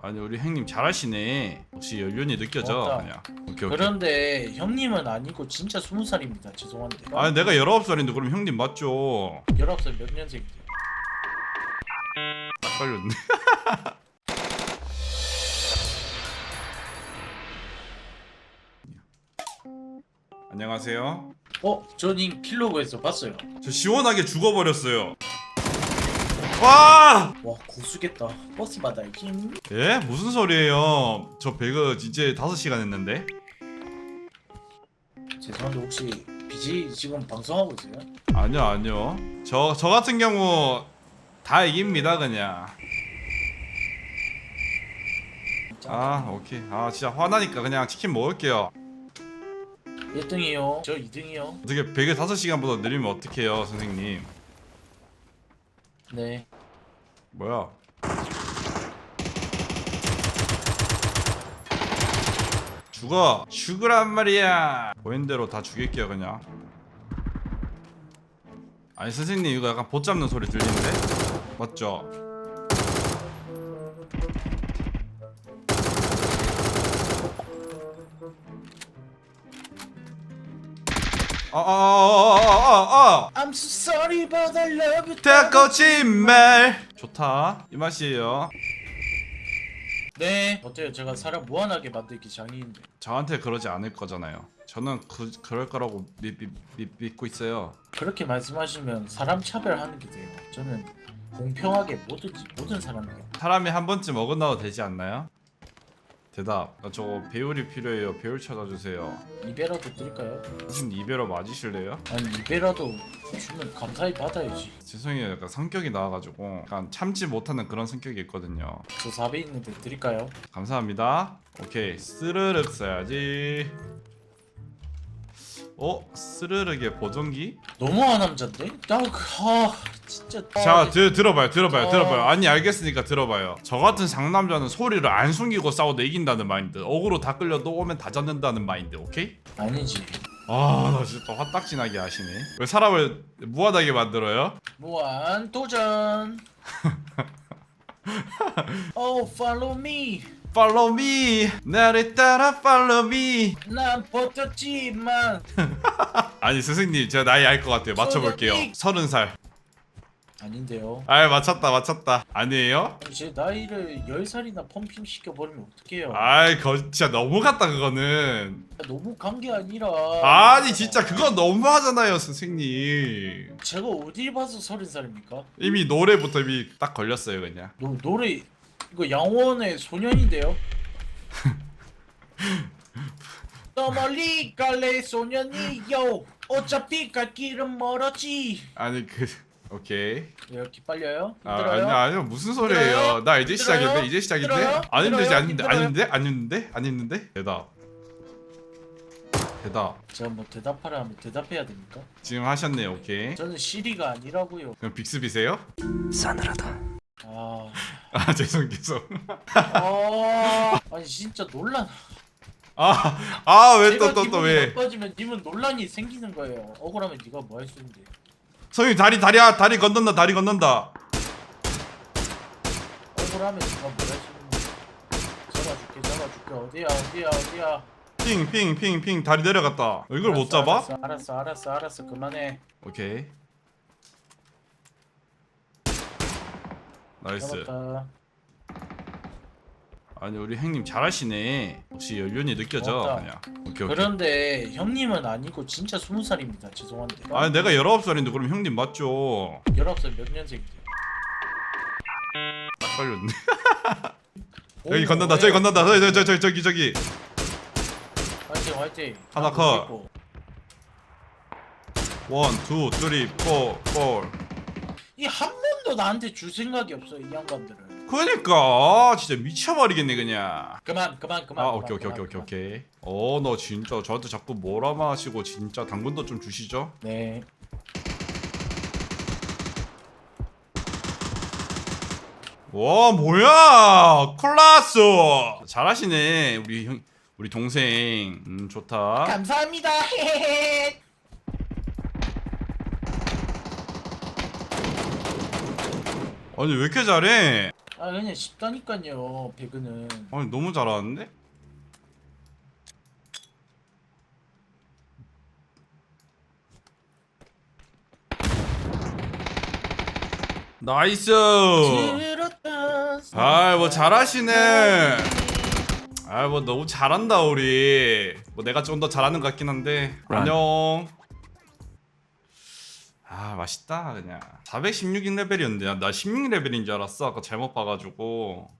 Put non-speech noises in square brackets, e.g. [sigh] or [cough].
아니 우리 형님 잘하시네. 혹시 연륜이 느껴져 고맙다. 그냥. 오케이 오케이. 그런데 형님은 아니고 진짜 스무 살입니다. 죄송한데. 아니 내가 19살인데 그럼 형님 맞죠? 19살 몇 년생인데? 딱 걸렸네. [laughs] 안녕하세요. 어? 저님 킬로그에서 봤어요. 저 시원하게 죽어버렸어요. 와! 와 고수겠다. 버스 받아야지. 예? 무슨 소리예요? 저 배그 이제 5시간 했는데? 죄송한데 혹시 BJ 지금 방송하고 있어요? 아니요 아니요 저, 저 같은 경우 다 이깁니다 그냥 아 오케이 아 진짜 화나니까 그냥 치킨 먹을게요 1등이요. 저 2등이요. 어떻게 배그 5시간보다 느리면 어떡해요 선생님 네. 뭐야 죽어 죽으란 말이야 보인 대로 다 죽일게요 그냥 아니 선생님 이거 약간 보 잡는 소리 들리는데? 맞죠? 아, 아아아아아아 I'm so sorry but I love you. 거짓말 좋다 이 맛이에요 네. 어때요? 제가 사람 무한하게 만들기 장인인데. 저한테 그러지 않을 거잖아요 저는 그, 그럴 거라고 믿, 믿, 믿, 믿고 있어요 그렇게 말씀하시면 사람 차별하는 게 돼요. 저는 공평하게 모든 모든 사람에게. 사람이 한 번쯤 어긋나도 되지 않나요? 대답 아, 저 배율이 필요해요 배율 찾아주세요 이베라도 드릴까요? 무슨 이베러 맞으실래요? 아니 이베라도 주면 감사히 받아야지. 죄송해요 약간 성격이 나와가지고 약간 참지 못하는 그런 성격이 있거든요 저 4배 있는데 드릴까요? 감사합니다 오케이 스르륵 써야지 어? 스르륵의 보정기? 너무 아남자인데? 나 그, 아, 진짜. 자 들, 들어봐요 들어봐요 어. 들어봐요 아니 알겠으니까 들어봐요 저 같은 상남자는 소리를 안 숨기고 싸워도 이긴다는 마인드 어그로 다 끌려도 오면 다 잡는다는 마인드 오케이? 아니지. 아나 진짜 또 화딱지나게 하시네 왜 사람을 무한하게 만들어요? 무한 도전. [laughs] oh, follow me. Follow me 나를 따라 follow me 난 버텼지만 [laughs] 아니 선생님 제가 나이 알 것 같아요 맞춰볼게요! 서른 살 아닌데요. 아 맞췄다 맞췄다 아니에요? 제 나이를 10살이나 펌핑 시켜버리면 어떡해요. 아이 거 진짜 너무 같다 그거는 너무 간 게 아니라. 아니 진짜 그건 너무하잖아요 선생님 제가 어딜 봐서 30살입니까? 이미 노래부터 이미 딱 걸렸어요 그냥 노, 노래 이거 양원의 소년인데요. [laughs] 더 멀리 갈래 소년이요. 어차피 갈 길은 멀었지. 아니 그 오케이 왜 이렇게 빨려요? 아 힘들어요? 아니 아니 무슨 소리예요 힘들어요? 나 이제 힘들어요? 시작인데 이제 시작인데 힘들어요? 힘들지 힘들어요? 안 힘든데 안 힘든데 대답 대답 제가 뭐 대답하라 하면 대답해야 됩니까? 지금 하셨네요 오케이 저는 시리가 아니라고요. 그럼 빅스비세요? 아, 아 [laughs] 죄송 죄송 아 아니 진짜 논란. 아아왜 제가 또또 기분이 또왜 나빠지면 님은 논란이 생기는 거예요. 억울하면 네가 뭐 할 수 있는데. 성윤 다리 다리야 다리 건넌다 다리 건넌다 억울하면 네가 뭐 할 수 있는데. 잡아줄게 잡아줄게 어디야 어디야 어디야. 핑 핑 핑 핑 다리 내려갔다 이걸 못 잡아? 알았어 알았어 알았어 알았어 그만해. 오케이 나이스 잡았다. 아니 우리 형님 잘하시네 혹시 연륜이 느껴져 고맙다. 그냥 오케이 오케이 그런데 형님은 아니고 진짜 스무 살입니다. 죄송한데. 아니 내가 19살인데 그럼 형님 맞죠 19살 몇 년생인데. 딱 걸렸네 [laughs] 오, 여기 건넌다 왜? 저기 건넌다 저기 저기 저기 저기 저기 화이팅 화이팅. 하나 아, 컷. 원, 투, 쓰리, 포, 포 이 한 번도 나한테 줄 생각이 없어 이 양반들은. 그러니까 아, 진짜 미쳐버리겠네 그냥 그만 그만 그만. 아 오케이 오케이 그만, 오케이 오케이 그만. 오케이 어너 진짜 저한테 자꾸 뭐라 마시고 진짜 당근도 좀 주시죠 네. 와 뭐야 클라스 잘하시네 우리 형 우리 동생 음 좋다 감사합니다. 헤헤헤. 아니 왜 이렇게 잘해? 아 그냥 쉽다니까요 배그는. 아니 너무 잘하는데? 나이스! 아뭐 잘하시네. 아뭐 너무 잘한다 우리. 뭐 내가 좀 더 잘하는 것 같긴 한데. 안녕 아 맛있다 그냥. 416인 레벨이었는데. 나 16 레벨인 줄 알았어. 아까 잘못 봐가지고